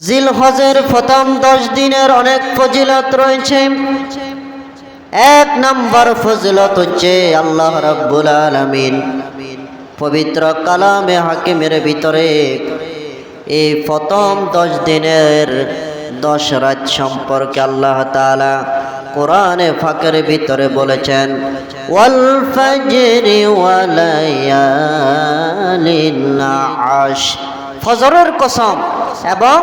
জিল হজের প্রথম দশ দিনের অনেক ফজিলত রয়েছে। এক নম্বর ফজিলত হচ্ছে আল্লাহ রাব্বুল আলামিন পবিত্র কালামে হাকিমের ভিতরে এই প্রথম দশ দিনের দশ রাত সম্পর্কে আল্লাহ তাআলা কোরআনে ফাঁকের ভিতরে বলেছেন, ওয়াল ফাজরি ওয়ালায়ালিন আশ ফজরের কসম এবং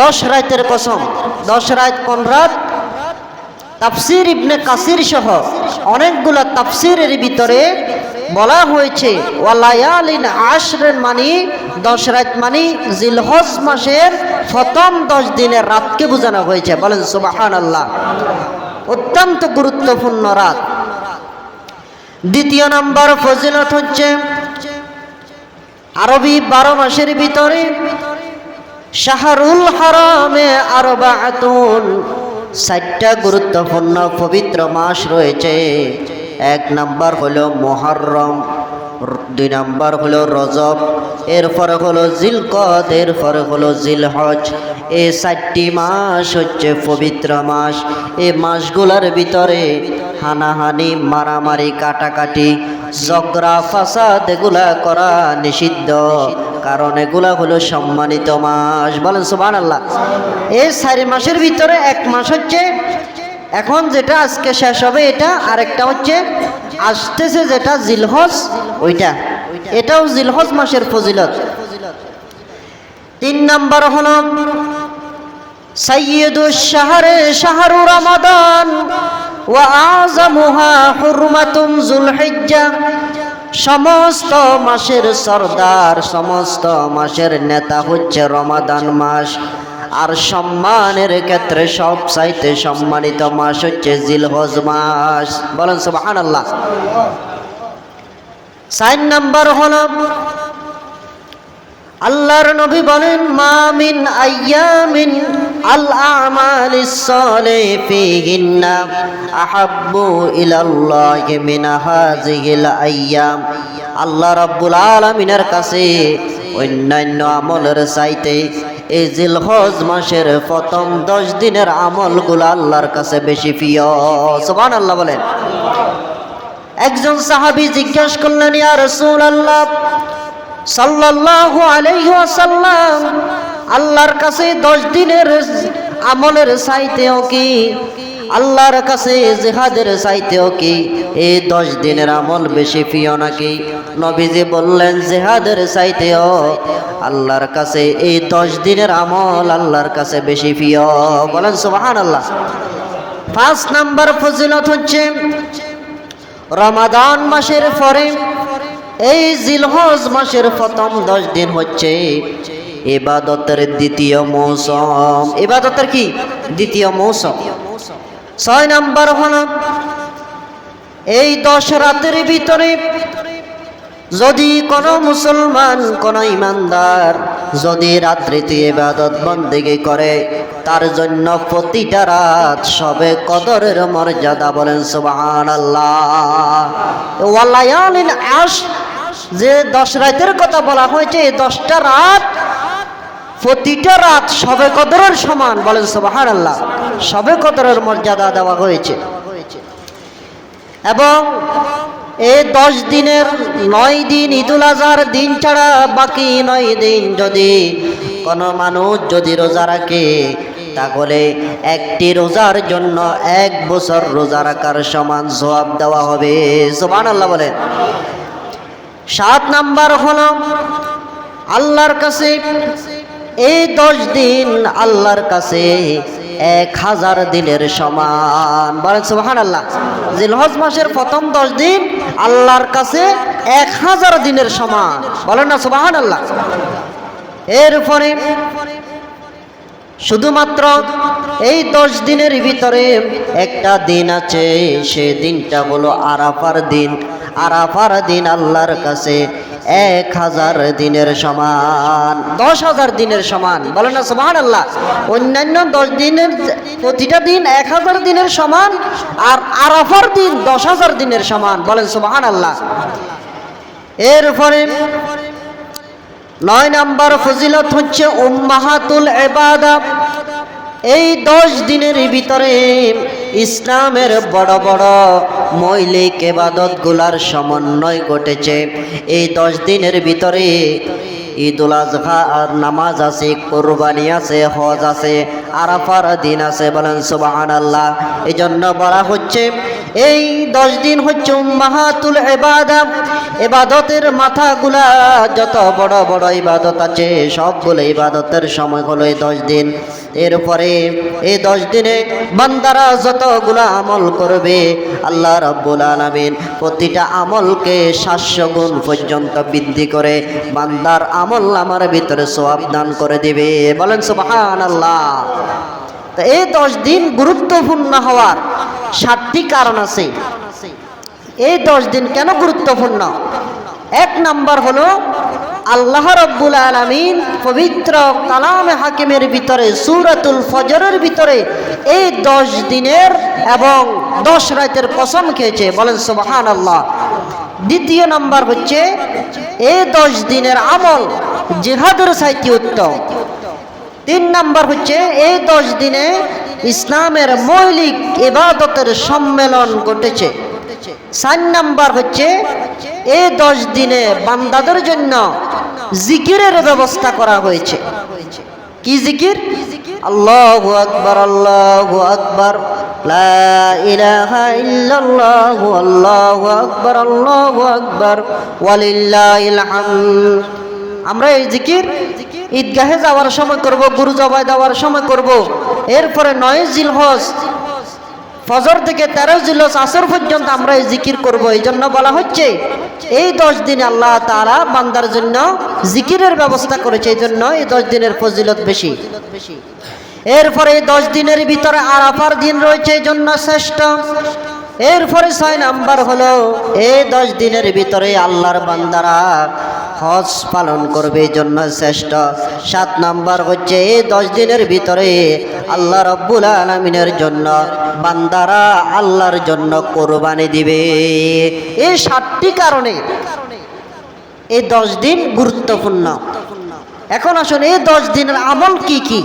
দশ রাতের কসম, দশ রাত কোন রাত। তাফসির ইবনে কাসির সহ অনেকগুলো তাফসিরের ভিতরে বলা হয়েছে, ওয়ালায়ালিন আশরের মানি, দশ রাত মানি, জিলহজ মাসের প্রথম দশ দিনের রাতকে বোঝানো হয়েছে। বলেন সুবাহান আল্লাহ অত্যন্ত গুরুত্বপূর্ণ রাত। দ্বিতীয় নম্বর ফজিলত হচ্ছে, আরবি বারো মাসের ভিতরে শাহরুল হারামে আরবাআতুন চারটা গুরুত্বপূর্ণ পবিত্র মাস রয়েছে। এক নাম্বার হলো মহরম দুই নাম্বার হলো রজব, এরপরে হলো জিলকদ, এরপরে হলো জিলহজ। এই চারটি মাস হচ্ছে পবিত্র মাস। এই মাসগুলোর ভিতরে হানাহানি, মারামারি, কাটাকাটি জগরা ফাসাদ এগুলা করা নিষিদ্ধ। কারণ এগুলা হলো সম্মানিত মাস। বলেন সুবান আল্লাহ এই চারি মাসের ভিতরে এক মাস হচ্ছে, এখন যেটা আজকে শেষ হবে এটা, আরেকটা হচ্ছে, আসতেছে যেটা জিলহজ, ওইটা। এটাও জিলহজ মাসের ফজিলত। তিন নম্বর হল সৈয়দুল শাহরে শাহরু রমাদান। সমস্ত মাসের সর্দার, সমস্ত মাসের নেতা হচ্ছে রমাদান মাস। আর সম্মানের ক্ষেত্রে সব চাইতে সম্মানিত মাস হচ্ছে জিলহজ মাস। বলেন সুবহানাল্লাহ। সাইন নাম্বার হল আল্লাহর নবী বলেন মামিন আইয়ামিন আল আমালিস সালিহ ফিহিন্না আহাব্বু ইলাল্লাহি মিন হাযিহিল আইয়াম। আল্লাহ রাব্বুল আলামিনের কাছে অন্যান্য আমলের চাইতে এই জিলহজ মাসের প্রথম দশ দিনের আমলগুলো আল্লাহর কাছে বেশি প্রিয়। সুবহানাল্লাহ বলেন। একজন সাহাবী জিজ্ঞাসা করলেন, ইয়া রাসূলুল্লাহ সাল্লাল্লাহু আলাইহি ওয়াসাল্লাম, আল্লাহর কাছে দশ দিনের আমলের চাইতেও কি? আল্লাহর কাছে জেহাদের চাইতেও কি? এই দশ দিনের আমল বেশি প্রিয় নাকি? নবীজি বললেন, জেহাদের চাইতেও। আল্লাহর কাছে এই দশ দিনের আমল আল্লাহর কাছে বেশি প্রিয়। বলেন সুবাহান আল্লাহ পাঁচ নাম্বার ফজিলত হচ্ছে, রমাদান মাসের পরে এই জিলহজ মাসের প্রথম দশ দিন হচ্ছে এবাদতের দ্বিতীয় মৌসুম। এবাদতের কি? দ্বিতীয় মৌসুম। ছয় নাম্বার হল, এই দশ রাতের ভিতরে যদি কোনো মুসলমান, কোন ইমানদার যদি রাত্রিতে এবাদত বন্দেগি করে, তার জন্য প্রতিটা রাত সবে কদরের মর্যাদা বলেন সুবাহান আল্লাহ আশ যে দশ রাতের কথা বলা হয়েছে দশটা রাত প্রতিটা রাত সবে কদরের সমান বলেন সুবাহান আল্লাহ সবে কদরের মর্যাদা দেওয়া হয়েছে। এবং এই দশ দিনের নয় দিন ঈদুল আজহার দিন ছাড়া বাকি নয় দিন যদি কোনো মানুষ যদি রোজা রাখে, তাহলে একটি রোজার জন্য এক বছর রোজা রাখার সমান জবাব দেওয়া হবে। সোমান আল্লাহ বলেন। সাত নাম্বার হল, আল্লাহর কাছে এই দশ দিন আল্লাহর কাছে এক হাজার দিনের সমান। বলেন সুবাহান আল্লাহ জিলহজ মাসের প্রথম দশ দিন আল্লাহর কাছে এক হাজার দিনের সমান। বলেন না সুবাহান আল্লাহ এরপরে শুধুমাত্র এই দশ দিনের ভিতরে একটা দিন আছে, সে দিনটা হলো আরাফার দিন। আরাফার দিন আল্লাহর কাছে এক হাজার দিনের সমান, দশ হাজার দিনের সমান। বলেন না সমান আল্লাহ অন্যান্য দশ দিনের, প্রতিটা দিন এক হাজার দিনের সমান, আর আরাফার দিন দশ হাজার দিনের সমান। বলেন সুবাহান আল্লাহ এরপরে নয় নাম্বার ফজিলত হচ্ছে উম্মাহাতুল এবাদা এই দশ দিনের ভিতরে ইসলামের বড় বড় মৌলিক এবাদতগুলার সমন্বয় ঘটেছে। এই দশ দিনের ভিতরে ঈদুল আজহা আর নামাজ আছে, কোরবানি আছে, হজ আছে, আরাফার দিন আছে বলেন সুবাহান আল্লাহ এই জন্য বলা হচ্ছে এই দশ দিন হচ্ছে মাহাতুল এবাদা এবাদতের মাথাগুলা যত বড় বড় ইবাদত আছে, সবগুলো ইবাদতের সময় হলো এই দশ দিন। এরপরে এই দশ দিনে বান্দারা যতগুলো আমল করবে, আল্লাহ রব্বুল আলমিন প্রতিটা আমলকে সাতশো গুণ পর্যন্ত বৃদ্ধি করে বান্দার আমল আমার ভিতরে সোয়াব দান করে দিবে। বলেন সুবাহান আল্লাহ তো এই দশ দিন গুরুত্বপূর্ণ হওয়ার সাতটি কারণ আছে। এই দশ দিন কেন গুরুত্বপূর্ণ? এক নাম্বার হলো, আল্লাহ রব্বুল আলমিন পবিত্র কালাম হাকিমের ভিতরে, সুরাতুল ফজরের ভিতরে এই দশ দিনের এবং দশ রাতের কসম খেয়েছে। বলেন সুবাহান আল্লাহ দ্বিতীয় নাম্বার হচ্ছে, এই দশ দিনের আমল জিহাদের সাইতে উত্তম। তিন নাম্বার হচ্ছে, এই দশ দিনে ইসলামের মৌলিক ইবাদতের সম্মেলন ঘটেছে। চার নাম্বার হচ্ছে এই দশ দিনে বান্দাদের জন্য জিকিরের ব্যবস্থা করা হয়েছে। কি জিকির? আল্লাহ আকবর আল্লাহ আকবর আল্লাহু আকবার আল্লাহু আকবার, ওয়ালিল্লাহিল হামদ। আমরা এই জিকির ঈদগাহে যাওয়ার সময় করব গুরু জবাই দেওয়ার সময় করব। এরপরে নয় জিল জিলহজ, ফজর থেকে তেরো জিলহজ আসর পর্যন্ত আমরা এই জিকির করব। এই জন্য বলা হচ্ছে, এই দশ দিন আল্লাহ তারা বান্দার জন্য জিকিরের ব্যবস্থা করেছে। এই জন্য এই দশ দিনের ফজিলত বেশি। এরপরে এই দশ দিনের ভিতরে আর আরাফার দিন রয়েছে এই জন্য শ্রেষ্ঠ। এরপরে ছয় নাম্বার হলো, এই দশ দিনের ভিতরে আল্লাহর বান্দারা হজ পালন করবে জন্য শ্রেষ্ঠ। সাত নাম্বার হচ্ছে এই দশ দিনের ভিতরে আল্লাহ রব্বুল আলমিনের জন্য বান্দারা আল্লাহর জন্য কোরবানি দিবে। এই সাতটি কারণে এই দশ দিন গুরুত্বপূর্ণ। এখন আসুন এই দশ দিনের আমল কি কি?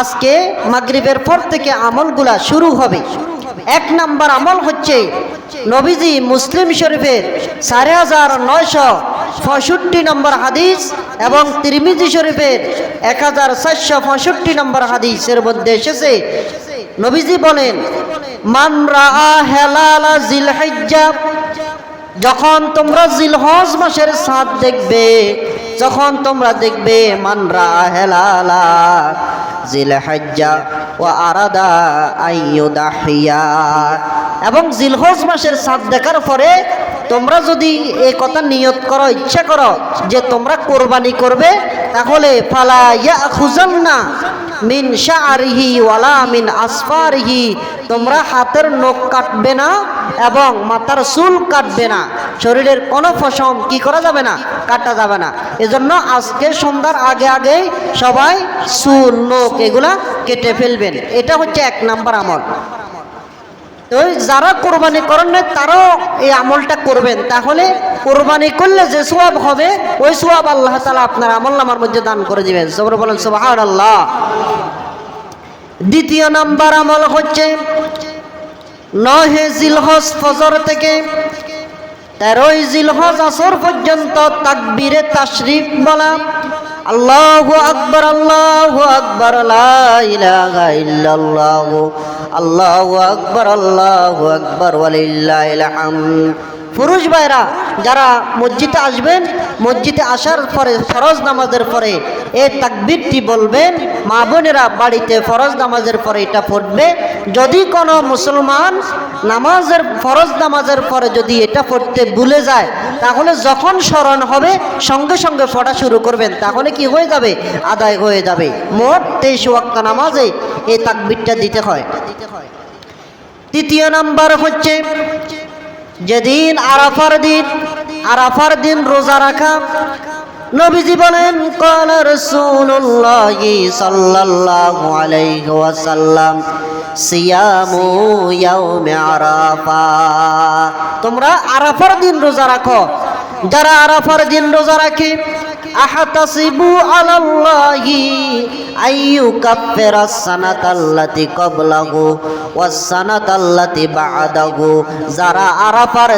আজকে মাগরিবের পর থেকে আমলগুলা শুরু হবে। এক নাম্বার আমল হচ্ছে নবীজি মুসলিম শরীফের সাড়ে হাজার নয়শো পঁয়ষট্টি নম্বর হাদিস এবং তিরমিজি শরীফের এক হাজার চারশো পঁয়ষট্টি নম্বর হাদিসের মধ্যে এসেছে। নবীজি বলেন, মান রা হেলালা জিলহাজ্জা যখন তোমরা জিলহজ মাসের সাথ দেখবে, যখন তোমরা দেখবে মানরা হেলালা ও আরাদা এবং জিলহজ মাসের সাথ দেখার পরে তোমরা যদি এই কথা নিয়ত করো, ইচ্ছা করো যে তোমরা কোরবানি করবে, তাহলে ফালা ইয়া খুজান্না মিন শাহরিহি ওয়ালা মিন আসফারিহি। তোমরা হাতের নখ কাটবে না এবং মাথার চুল কাটবে না। শরীরের কোনো ফসম কি করা যাবে না? কাটা যাবে না। এজন্য আজকে সন্ধ্যার আগে আগে সবাই চুল, নখ এগুলা কেটে ফেলবেন। এটা হচ্ছে এক নাম্বার আমল। তো যারা কোরবানি করেন না তারাও এই আমলটা করবেন। তাহলে কোরবানি করলে যে সোয়াব হবে, ওই সোয়াব আল্লাহ তালা আপনার আমল নামার মধ্যে দান করে দিবেন। সবর বলেন সোবাহ আল্লাহ দ্বিতীয় নাম্বার আমল হচ্ছে নহে জিলহজ ফজর থেকে তেরোই জিলহজ আসর পর্যন্ত তাকবীরে তাশরিফ বলা। আল্লাহু আকবার আল্লাহু আকবার আল্লাহু আকবার আল্লাহু আকবার হামদ। পুরুষ ভাইরা যারা মসজিদে আসবেন, মসজিদে আসার পরে ফরজ নামাজের পরে এই তাকবিরটি বলবেন, মা বোনেরা বাড়িতে ফরজ নামাজের পরে এটা পড়বে। যদি কোনো মুসলমান নামাজের, ফরজ নামাজের পরে যদি এটা পড়তে ভুলে যায়, তাহলে যখন স্মরণ হবে, সঙ্গে সঙ্গে পড়া শুরু করবেন, তাহলে কি হয়ে যাবে? আদায় হয়ে যাবে। মোট তেইশ ওয়াক্ত নামাজে এই তাকবিরটা দিতে হয়। তৃতীয় নাম্বার হচ্ছে যেদিন আরাফার দিন আরাফার দিন রোজা রাখা নবীজি বলেন قال رسول الله صلى الله عليه وسلم صيام يوم عرفه তোমরা আরাফার দিন রোজা রাখো যারা আরাফার দিন রোজা রাখে আইয়ু ওয়াস সানাতাল্লাতি বা'দাহু। যারা আরাফার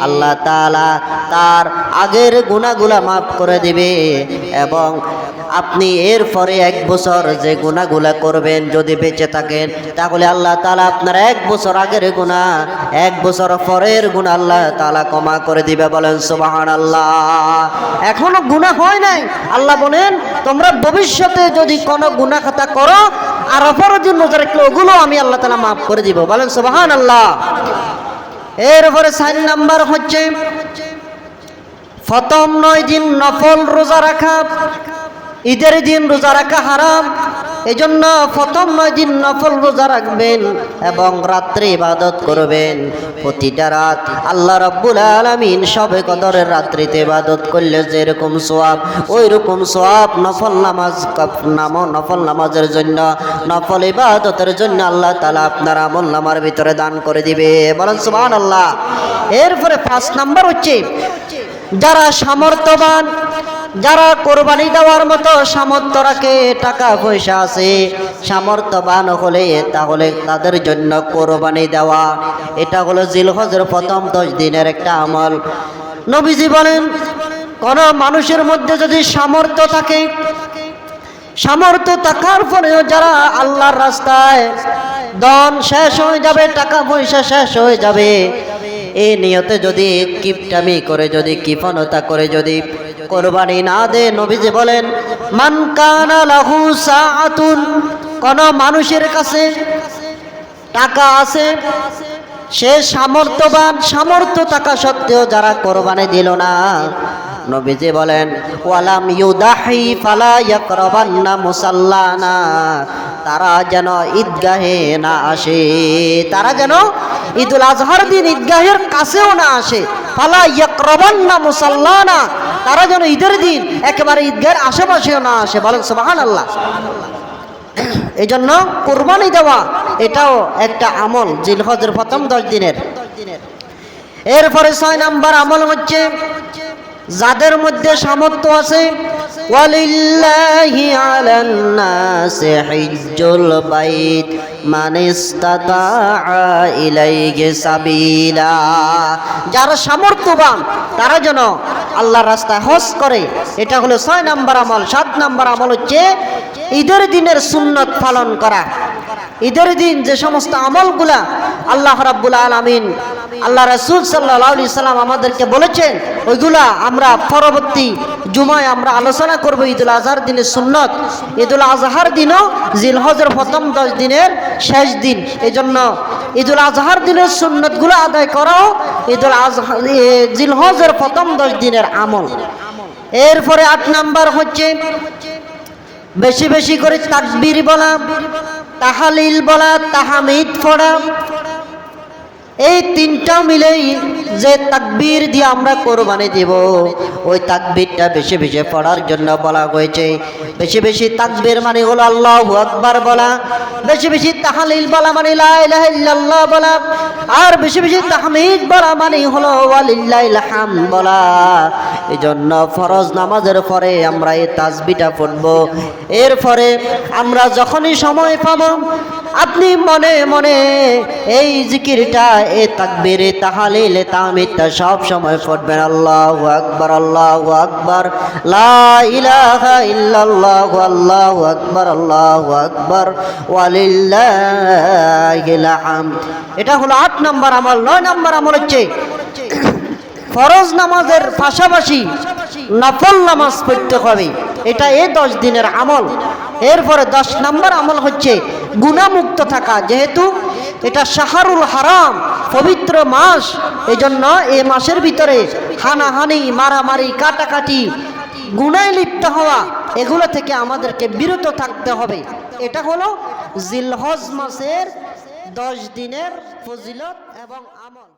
আল্লাহ তার আগের মাফ করে দিবে এবং আপনি এর পরে এক বছর যে গুনাহগুলা করবেন, যদি বেঁচে থাকেন, তাহলে আল্লাহ তালা আপনার এক বছর আগের গুনাহ, এক বছর পরের গুনাহ আল্লাহ তালা ক্ষমা করে দিবে। বলেন সুবহানাল্লাহ। এখনও গুণা হয় নাই। আল্লাহ বলেন, তোমরা ভবিষ্যতে যদি কোনো গুণা খাতা করো, আর অপরের জন্য রাখলে ওগুলো আমি আল্লাহ তালা মাফ করে দিব। বলেন সোবাহান আল্লাহ এর উপরে সাইন নাম্বার হচ্ছে, ফতম নয় দিন নফল রোজা রাখা, ঈদের দিন রোজা রাখা হারাম। এই জন্য প্রথম নয় দিন নফল রোজা রাখবেন এবং রাত্রে ইবাদত করবেন। প্রতিটা রাত আল্লাহ রব্বুল আলমিন সবে কদরের রাত্রিতে ইবাদত করলে যেরকম সোয়াব ওই রকম সোয়াব নফল নামাজ নাম, নফল নামাজের জন্য, নফল ইবাদতের জন্য আল্লাহ তালা আপনার আমল নামার ভিতরে দান করে দিবে। বলেন সুবহান আল্লাহ এরপরে পাঁচ নাম্বার হচ্ছে, যারা সামর্থ্যবান যারা কোরবানি দেওয়ার মতো সামর্থ্য রাখে, টাকা পয়সা আছে, সামর্থ্যবান হলে তাহলে তাদের জন্য কোরবানি দেওয়া। এটা হলো জিলহজের প্রথম দশ দিনের একটা আমল। নবীজি বলেন, কোন মানুষের মধ্যে যদি সামর্থ্য থাকে, সামর্থ্য থাকার পরেও যারা আল্লাহর রাস্তায় দন শেষ হয়ে যাবে, টাকা পয়সা শেষ হয়ে যাবে এই নিয়তে যদি কিপটামি করে, যদি কিফনতা করে, যদি কোরবানি না দে নবীজি বলেন, মান কানা লাহু সাআতুন কোন মানুষের কাছে টাকা আছে? সে সামর্থ্যবান সামর্থ্য থাকা সত্ত্বেও যারা কোরবানি দিল না। নবীজি বলেন, ওয়ালাম ইউদাহি ফালা ইয়াকরাবান্না মুসাল্লানা তারা যেন ঈদগাহে না আসে। তারা যেন ঈদুল আজহার দিন ঈদগাহের কাছেও না আসে। ফালা ইয়াকরাবান্না মুসাল্লানা। তারা যেন ঈদের দিন একেবারে ঈদগাহের আশেপাশেও না আসে। বলেন সুবহানাল্লাহ। এই জন্য কোরবানি দেওয়া এটাও একটা আমল জিলহজের প্রথম দশ দিনের। এরপরে ছয় নাম্বার আমল হচ্ছে, যাদের মধ্যে সামর্থ্য আছে ওয়ালিল্লাহি আলান নাসি হিজ্জুল বাইত মান ইসতাতাআ ইলাইহি সাবিলা। যারা সামর্থ্যবান, তারা যেন আল্লাহর রাস্তায় হজ করে, এটা হলো ছয় নাম্বার আমল। সাত নাম্বার আমল হচ্ছে ঈদের দিনের সুন্নত পালন করা। ঈদের দিন যে সমস্ত আমলগুলা আল্লাহ রাব্বুল আলামিন আল্লাহ রাসূল আলাইহি সাল্লাম আমাদেরকে বলেছেন, ওইগুলা আমরা পরবর্তী জুমায় আমরা আলোচনা করব ঈদুল আজহার দিনের সুন্নত। ঈদুল আজহার দিনও জিলহজের প্রথম দশ দিনের শেষ দিন। এই জন্য ঈদুল আজহার দিনের সুন্নতগুলো আদায় করাও ঈদুল আজহা জিলহজের প্রথম দশ দিনের আমল। এরপরে আট নাম্বার হচ্ছে, বেশি বেশি করে তাকবীর বলা, তাহালিল বলা, তাহামিদ পড়া এই তিনটা মিলেই যে তাকবীর দিয়ে আমরা কোরবানি দেব, ওই তাকবীরটা বেশি বেশি পড়ার জন্য বলা হয়েছে। বেশি বেশি তাকবীর মানে হলো আল্লাহু আকবার বলা, বেশি বেশি তাহালিল বলা মানে ইল্লাল্লাহ বলা, আর বেশি বেশি তাহমিদ বলা মানে হলো ওয়ালিল্লাহিল হামদ বলা। এই জন্য ফরজ নামাজের পরে আমরা এই তাসবিটা পড়ব। এরপরে আমরা যখনই সময় পাব আপনি মনে মনে এই জিকিরটা, এ তাকবীরে তাহালিলে তাহমিদটা সব সময় পড়বেন। আল্লাহু আকবার আল্লাহু আকবার। লা ইলাহা ইল্লাল্লাহ, আল্লাহু আকবার আল্লাহু আকবার। ওয়ালিল্লাহিল হামদ। এটা হলো আট নাম্বার আমল, নয় নাম্বার আমল হচ্ছে ফরজ নামাজের পাশাপাশি নফল নামাজ পড়তে হবে। এটা এই দশ দিনের আমল। এরপরে দশ নম্বর আমল হচ্ছে গুণামুক্ত থাকা। যেহেতু এটা শাহরুল হারাম, পবিত্র মাস এই জন্য এই মাসের ভিতরে হানাহানি, মারামারি, কাটাকাটি গুণায় লিপ্ত হওয়া, এগুলো থেকে আমাদেরকে বিরত থাকতে হবে। এটা হলো জিলহজ মাসের দশ দিনের ফজিলত এবং আমল।